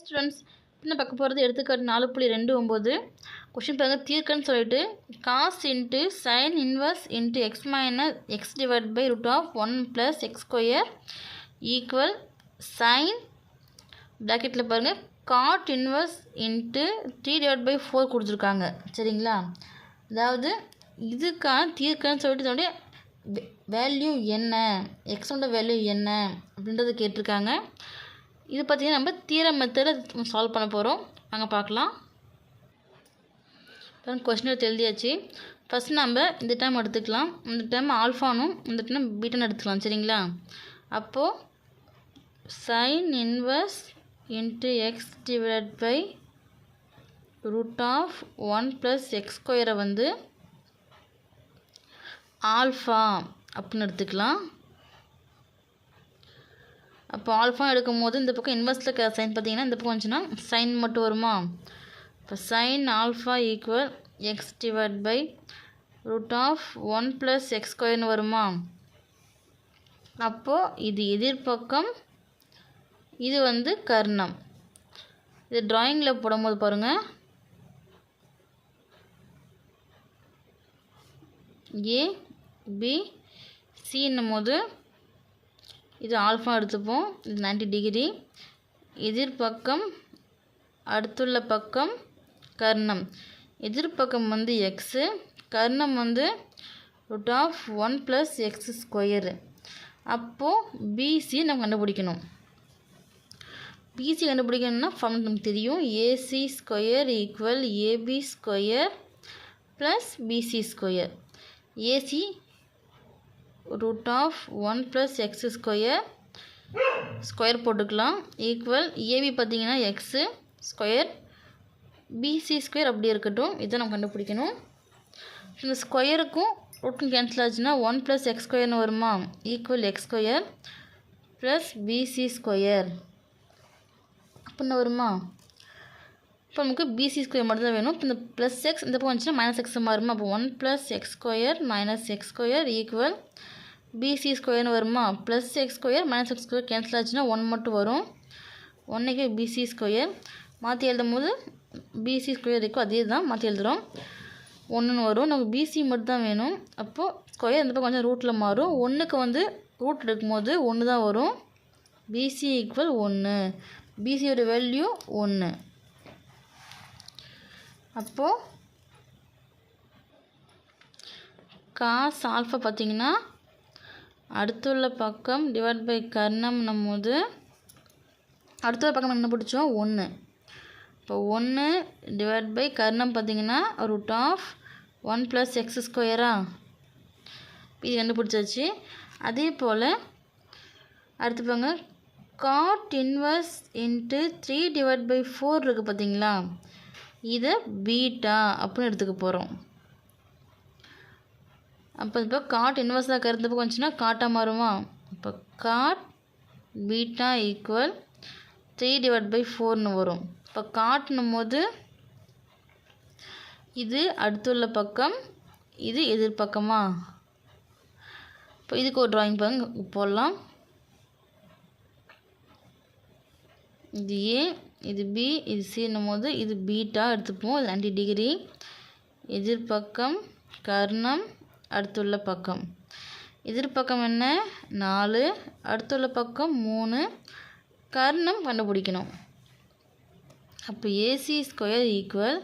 Students என்ன பார்க்க போகிறது எடுத்துக்காட்டு நாலு புள்ளி ரெண்டு ஒம்பது. கொஷின் பாருங்க தீர்க்கன்னு சொல்லிட்டு cos into sin inverse into x minus x divide by root of one plus x square equal sin ப்ராக்கெட்டில் பாருங்கள் cot inverse into three divide by four கொடுத்துருக்காங்க. சரிங்களா? அதாவது இதுக்கான தீர்க்கன்னு சொல்லிட்டு இதனுடைய வேல்யூ என்ன? எக்ஸோட வேல்யூ என்ன? அப்படின்றத கேட்டிருக்காங்க. இது பார்த்திங்கன்னா நம்ம தீர மெத்தடில் சால்வ் பண்ண போகிறோம் வாங்க பார்க்கலாம் இப்போ கொஸ்டின் எழுதியாச்சு. ஃபஸ்ட் நம்ம இந்த டைம் எடுத்துக்கலாம். இந்த டைம் ஆல்ஃபானும் இந்த டைம் பீட்டன் எடுத்துக்கலாம் சரிங்களா? அப்போது sin inverse into x divide by root of one plus x ஸ்கொயரை வந்து ஆல்ஃபா அப்படின்னு எடுத்துக்கலாம். அப்போ ஆல்ஃபா எடுக்கும் போது இந்த பக்கம் இன்வெர்ஸில் இருக்கிற சைன் பார்த்தீங்கன்னா இந்த பக்கம் வந்துச்சுன்னா சைன் மட்டும் வருமா? இப்போ sin alpha equal x divide by root of one plus x ஸ்கொயர்னு வருமா? அப்போது இது எதிர்பக்கம் இது வந்து கர்ணம். இது ட்ராயிங்கில் போடும்போது பாருங்கள் ஏ பி சின்னும் போது இது ஆல்ஃபா எடுத்துப்போம். இது நைன்டி டிகிரி எதிர்பக்கம் அடுத்துள்ள பக்கம் கர்ணம். எதிர்பக்கம் வந்து எக்ஸு கர்ணம் வந்து root of one plus x square அப்போது பிசி நம்ம கண்டுபிடிக்கணும். பிசி கண்டுபிடிக்கணும்னா ஃபார்ம் நமக்கு தெரியும். AC square equal AB square plus BC square AC root of one plus x square square போட்டுக்கலாம். ஈக்குவல் ஏபி பார்த்தீங்கன்னா எக்ஸு ஸ்கொயர் பிசி ஸ்கொயர் அப்படி இருக்கட்டும். இதை நம்ம கண்டுபிடிக்கணும். இந்த ஸ்கொயருக்கும் ரூட்டும் கேன்சல் ஆச்சுன்னா ஒன் ப்ளஸ் எக்ஸ் ஸ்கொயர்னு வருமா? Equal x square plus BC square அப்படின்னு வருமா? இப்போ நமக்கு பிசி ஸ்கொயர் மட்டும் தான் வேணும். இப்போ இந்த ப்ளஸ் எக்ஸ் இந்த பக்கம் வந்துச்சுன்னா மைனஸ் எக்ஸ் மாறுமா? அப்போ one plus x square minus x square equal B ஸ்கொயர்னு வருமா? Plus x square minus x square cancel ஆச்சுன்னா ஒன் மட்டும் வரும். ஒன்றைக்கு பிசி ஸ்கொயர் மாற்றி எழுதும் போது பிசி ஸ்கொயர் இருக்கும். அதே தான் மாற்றி எழுதுகிறோம் ஒன்றுன்னு வரும். நமக்கு பிசி மட்டும் தான் வேணும். அப்போது ஸ்கொயர் இந்த பக்கம் கொஞ்சம் ரூட்டில் மாறும். ஒன்றுக்கு வந்து ரூட் எடுக்கும்போது ஒன்று தான் வரும் பிசி ஈக்குவல் ஒன்று பிசியோட வேல்யூ ஒன்று அப்போது காஸ் ஆல்ஃபா பார்த்திங்கன்னா அடுத்துள்ள பக்கம் டிவைட் பை கர்ணம்னும் போது அடுத்துள்ள பக்கம் என்ன பிடிச்சோம்? ஒன்று இப்போ ஒன்று டிவைட் பை கர்ணம் பார்த்திங்கன்னா root of one plus x ஸ்கொயரா இது கண்டுபிடிச்சாச்சு. அதே போல் அடுத்து பாருங்க. Cot inverse into three divide by four இருக்குது பார்த்தீங்களா? இதை பீட்டா அப்படின்னு எடுத்துக்க போகிறோம் அப்போ இப்போ காட் இன்வெர்ஸாக கருத்து பக்கம் வந்துச்சுன்னா காட்டாக மாறுமா? இப்போ cot beta equal three divide by ஃபோர்னு வரும். இப்போ காட்னும் போது இது அடுத்துள்ள பக்கம் இது எதிர்பக்கமா இப்போ இதுக்கு ஒரு ட்ராயிங் பாருங்க போடலாம். இது ஏ இது பி இது சின்னும் போது இது பீட்டா எடுத்துப்போம். இது நைன்டி டிகிரி எதிர்பக்கம் கர்ணம் அடுத்துள்ள பக்கம். எதிர்பக்கம் என்ன? நாலு. அடுத்துள்ள பக்கம் மூணு. கர்ணம் கண்டுபிடிக்கணும். அப்போ AC square equal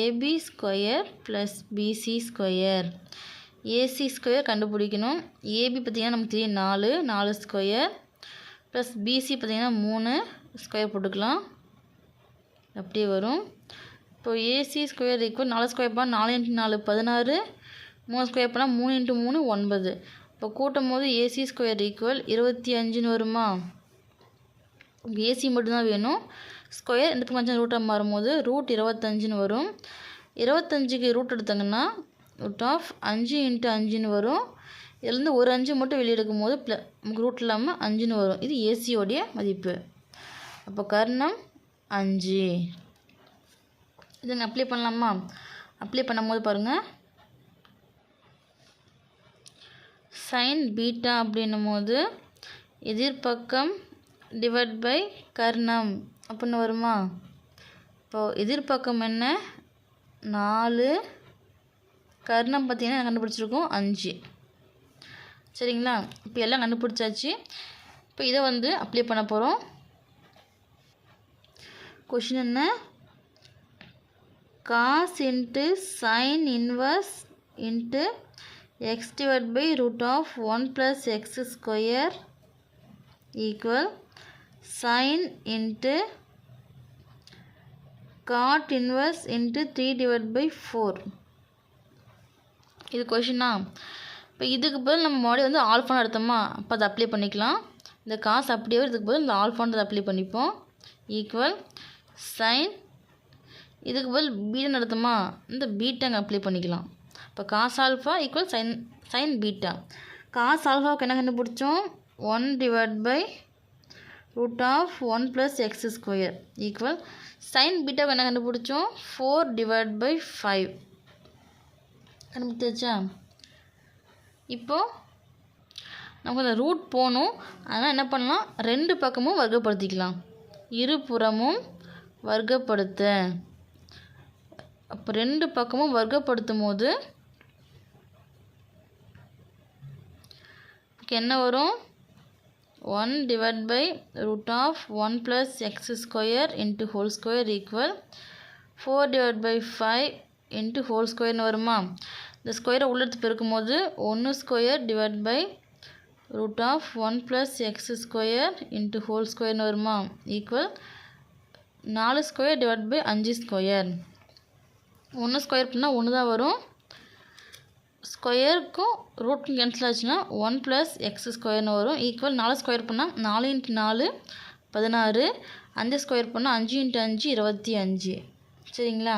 AB square plus BC square AC square கண்டுபிடிக்கணும். ஏபி பார்த்திங்கன்னா நமக்கு தெரியும் நாலு. நாலு ஸ்கொயர் ப்ளஸ் பிசி பார்த்திங்கன்னா மூணு ஸ்கொயர் போட்டுக்கலாம். அப்படியே வரும். இப்போ ஏசி ஸ்கொயர் ஈக்குவல் நாலு ஸ்கொயர் பா நாலு இன்ட்டு நாலு பதினாறு. மூணு ஸ்கொயர் பண்ணால் மூணு இன்ட்டு மூணு ஒன்பது. இப்போ கூட்டும் போது ஏசி ஸ்கொயர் ஈக்குவல் இருபத்தி அஞ்சுன்னு வருமா? ஏசி மட்டும்தான் வேணும். ஸ்கொயர் இந்த பக்கம் ரூட்டாக மாறும்போது ரூட் இருபத்தஞ்சுன்னு வரும். இருபத்தஞ்சுக்கு ரூட் எடுத்தாங்கன்னா ரூட் ஆஃப் அஞ்சு இன்ட்டு அஞ்சுன்னு வரும். இதுலேருந்து ஒரு அஞ்சு மட்டும் வெளியே எடுக்கும்போது ப்ள நமக்கு ரூட் இல்லாமல் அஞ்சுன்னு வரும். இது ஏசியோடைய மதிப்பு. அப்போ கர்ணம் அஞ்சு. இதுங்க அப்ளை பண்ணலாமா? அப்ளை பண்ணும்போது பாருங்கள் சைன் பீட்டா அப்படின்னும் போது எதிர்பக்கம் டிவைட் பை கர்ணம் அப்படின்னு வருமா? இப்போது எதிர்பக்கம் என்ன? நாலு. கர்ணம் பார்த்தீங்கன்னா கண்டுபிடிச்சிருக்கோம் அஞ்சு. சரிங்களா? இப்போ எல்லாம் கண்டுபிடிச்சாச்சு. இப்போ இதை வந்து அப்ளை பண்ண போகிறோம் கொஷின் என்ன? Cos into sin inverse into x divide by root of one plus x square equal sin into cot inverse into three divide by four இது கொஷினா இப்போ இதுக்கு பதில் நம்ம மறுபடியும் வந்து ஆல்ஃபான் எடுத்தோமா அப்போ அதை அப்ளை பண்ணிக்கலாம். இந்த காசு அப்படியே இதுக்கு பதில் இந்த ஆல்ஃபான்றதை அப்ளை பண்ணிப்போம். ஈக்குவல் சைன் இதுக்கு பதில் பீட்டன் நடத்துமா இந்த பீட்டாங்க அப்ளை பண்ணிக்கலாம். இப்போ cos alpha equal sin sin beta cos ஆல்ஃபாவுக்கு என்ன கண்டுபிடிச்சோம்? One divide by root of one plus x square equal sin பீட்டாவுக்கு என்ன கண்டுபிடிச்சோம்? ஃபோர் டிவைட் பை ஃபைவ் கண்டுபிடிச்சாச்சா? இப்போது நமக்கு அந்த ரூட் போகணும். அதனால் என்ன பண்ணலாம்? ரெண்டு பக்கமும் வர்க்கப்படுத்திக்கலாம். இருபுறமும் வர்க்கப்படுத்த. அப்போ ரெண்டு பக்கமும் வர்க்கப்படுத்தும் போது என்ன வரும்? One divide by root of one plus x square into whole square equal four divide by five into whole ஸ்கொயர்னு வருமா? இந்த ஸ்கொயரை உள்ளெடுத்து பெருக்கும்போது ஒன்று square divide by root of one plus x square into whole ஸ்கொயர்னு வருமா? ஈக்குவல் நாலு ஸ்கொயர் டிவைட் பை அஞ்சு ஸ்கொயர். ஒன்று ஸ்கொயர் பண்ணால் ஒன்று தான் வரும். ஸ்கொயருக்கும் ரூட்க்கும் கேன்சல் ஆச்சுன்னா ஒன் ப்ளஸ் எக்ஸ் ஸ்கொயர்னு வரும். ஈக்குவல் நாலு ஸ்கொயர் பண்ணால் நாலு இன்ட்டு நாலு பதினாறு. அஞ்சு ஸ்கொயர் பண்ணால் அஞ்சு இன்ட்டு அஞ்சு இருபத்தி அஞ்சு. சரிங்களா?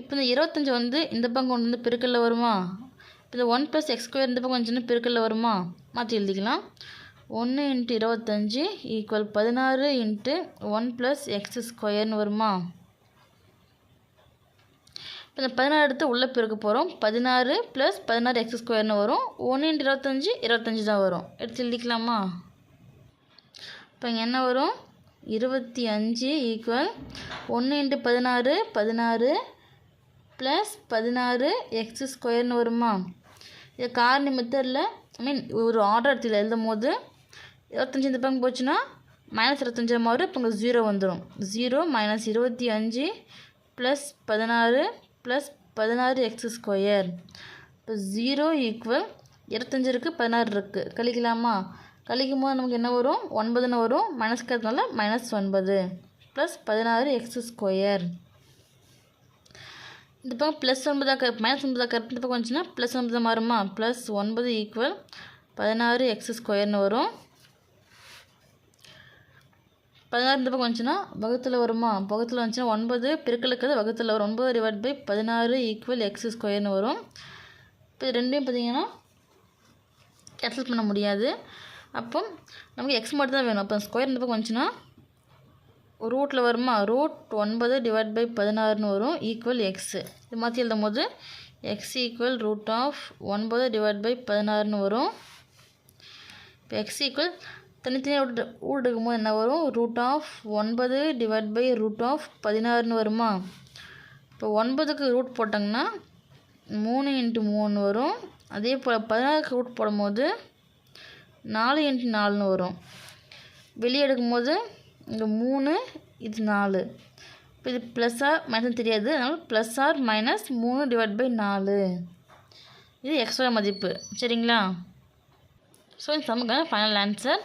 இப்போ இந்த இருபத்தஞ்சி வந்து இந்த பக்கம் கொண்டு வந்து பெருக்கல்ல வருமா? இப்போ இந்த ஒன் ப்ளஸ் எக்ஸ் ஸ்கொயர் இந்த பக்கம் வந்துச்சுன்னா பெருக்கல்ல வருமா? மாற்றி எழுதிக்கலாம். ஒன்று இன்ட்டு இருபத்தஞ்சி ஈக்குவல் பதினாறு இன்ட்டு ஒன் ப்ளஸ் எக்ஸ் ஸ்கொயர்னு வருமா? பதினாறு எடுத்து உள்ளே பிறக்க போகிறோம் பதினாறு ப்ளஸ் பதினாறு எக்ஸ் ஸ்கொயர்னு வரும். ஒன்று இன்ட்டு இருபத்தஞ்சி இருபத்தஞ்சி தான் வரும். எடுத்து எழுதிக்கலாமா? இப்போ இங்கே என்ன வரும்? இருபத்தி அஞ்சு ஈக்குவல் ஒன்று இன்ட்டு பதினாறு பதினாறு ப்ளஸ் பதினாறு எக்ஸ் ஸ்கொயர்னு வருமா? இது காரணி மெத்தடில் ஐ மீன் ஒரு ஆர்டர் எடுத்து எழுதும் போது இருபத்தஞ்சி இந்த பக்கம் போச்சுன்னா மைனஸ் இருபத்தஞ்சா மாறும் இப்போ ஜீரோ வந்துடும் ஜீரோ மைனஸ் இருபத்தி அஞ்சு ப்ளஸ் பதினாறு ப்ளஸ் பதினாறு எக்ஸ் ஸ்கொயர் இப்போ ஜீரோ ஈக்குவல் இருபத்தஞ்சி இருக்குது பதினாறு இருக்குது கழிக்கலாமா? கழிக்கும் போது நமக்கு என்ன வரும்? ஒன்பதுன்னு வரும். மைனஸ் இருக்கிறதுனால மைனஸ் ஒன்பது. ப்ளஸ் பதினாறு எக்ஸ் ஸ்கொயர் இந்த பக்கம் ப்ளஸ் ஒன்பதாக மைனஸ் ஒன்பதாக கரெக்ட் இந்த பக்கம் வந்துச்சுன்னா ப்ளஸ் ஒன்பது மாறுமா? ப்ளஸ் ஒன்பது ஈக்குவல் பதினாறு எக்ஸ் ஸ்கொயர்னு வரும். பதினாறு இந்த பக்கம் வந்துச்சுன்னா வகுத்தில் வருமா? பகுத்தில் வந்துச்சுன்னா ஒன்பது பெருக்கலுக்கு வகுத்தில் வரும். ஒன்பது டிவைட் பை பதினாறு ஈக்குவல் எக்ஸ் ஸ்கொயர்னு வரும். இப்போ இது ரெண்டையும் பார்த்தீங்கன்னா கேன்சல் பண்ண முடியாது. அப்போ நமக்கு எக்ஸ் மட்டும் தான் வேணும். அப்போ ஸ்கொயர் இந்த பக்கம் வந்துச்சுன்னா ரூட்டில் வருமா? ரூட் ஒன்பது டிவைட் பை பதினாறுன்னு வரும். ஈக்குவல் எக்ஸு இது மாற்றி எழுதும் போது எக்ஸ் ஈக்குவல் ரூட் ஆஃப் ஒன்பது டிவைட் பை பதினாறுன்னு வரும். இப்போ எக்ஸ் ஈக்குவல் தனித்தனியாக விட்டு ஊட்டுக்கும்போது என்ன வரும்? ரூட் ஆஃப் ஒன்பது டிவைட் பை ரூட் ஆஃப் பதினாறுன்னு வருமா? இப்போ ஒன்பதுக்கு ரூட் போட்டாங்கன்னா மூணு இன்ட்டு மூணு வரும். அதே போல் பதினாறுக்கு ரூட் போடும்போது நாலு இன்ட்டு நாலுன்னு வரும். வெளியே எடுக்கும்போது இங்கே மூணு இது நாலு. இப்போ இது ப்ளஸ் ஆர் மைனஸ் தெரியாது. அதனால் ப்ளஸ் ஆர் மைனஸ் மூணு டிவைட் பை நாலு. இது எக்ஸ்ட்ரா மதிப்பு. சரிங்களா? ஸோ இந்த சமக்கான ஃபைனல் ஆன்சர்